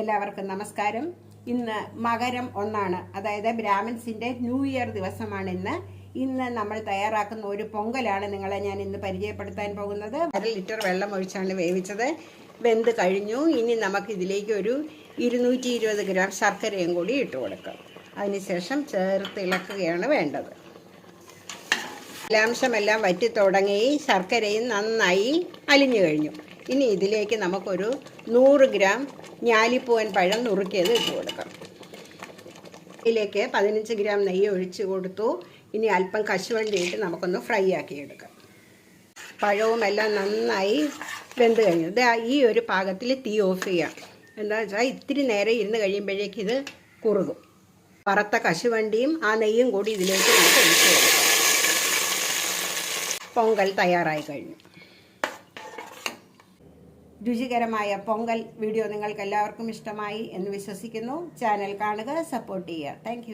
എല്ലാവർക്കും നമസ്കാരം. ഇന്ന് മകരം ഒന്നാണ്. അതായത് ബ്രാഹ്മിൻസിന്റെ ന്യൂ ഇയർ ദിവസമാണ് ഇന്ന്. ഇന്ന് നമ്മൾ തയ്യാറാക്കുന്ന ഒരു പൊങ്കലാണ് നിങ്ങളെ ഞാൻ ഇന്ന് പരിചയപ്പെടുത്താൻ പോകുന്നത്. അര ലിറ്റർ വെള്ളം ഒഴിച്ചാണ് വേവിച്ചത്. വെന്ത് കഴിഞ്ഞു. ഇനി നമുക്ക് ഇതിലേക്ക് ഒരു ഇരുന്നൂറ്റി ഇരുപത് ഗ്രാം ശർക്കരയും കൂടി ഇട്ട് കൊടുക്കാം. അതിനുശേഷം ചേർത്ത് ഇളക്കുകയാണ് വേണ്ടത്. ജലാംശമെല്ലാം വറ്റി തുടങ്ങി ശർക്കരയും നന്നായി അലിഞ്ഞു കഴിഞ്ഞു. ഇനി ഇതിലേക്ക് നമുക്കൊരു നൂറ് ഗ്രാം ഞാലിപ്പൂവൻ പഴം നുറുക്കിയത് ഇട്ട് കൊടുക്കാം. ഇതിലേക്ക് പതിനഞ്ച് ഗ്രാം നെയ്യ് ഒഴിച്ച് കൊടുത്തു. ഇനി അല്പം കശുവണ്ടി ഇട്ട് നമുക്കൊന്ന് ഫ്രൈ ആക്കി എടുക്കാം. പഴവും എല്ലാം നന്നായി വെന്ത് കഴിഞ്ഞു. ഇത് ഈ ഒരു പാകത്തിൽ തീ ഓഫ് ചെയ്യാം. എന്താ വെച്ചാൽ ഇത്തിരി നേരം ഇരുന്ന് കഴിയുമ്പോഴേക്ക് ഇത് കുറുകും. വറുത്ത കശുവണ്ടിയും ആ നെയ്യും കൂടി ഇതിലേക്ക് നമുക്ക് ഒഴിച്ച് കൊടുക്കാം. പൊങ്കൽ തയ്യാറായി കഴിഞ്ഞു. രുചികരമായ പൊങ്കൽ വീഡിയോ നിങ്ങൾക്ക് എല്ലാവർക്കും ഇഷ്ടമായി എന്ന് വിശ്വസിക്കുന്നു. ചാനൽ കാണുക സപ്പോർട്ട് ചെയ്യുക. താങ്ക്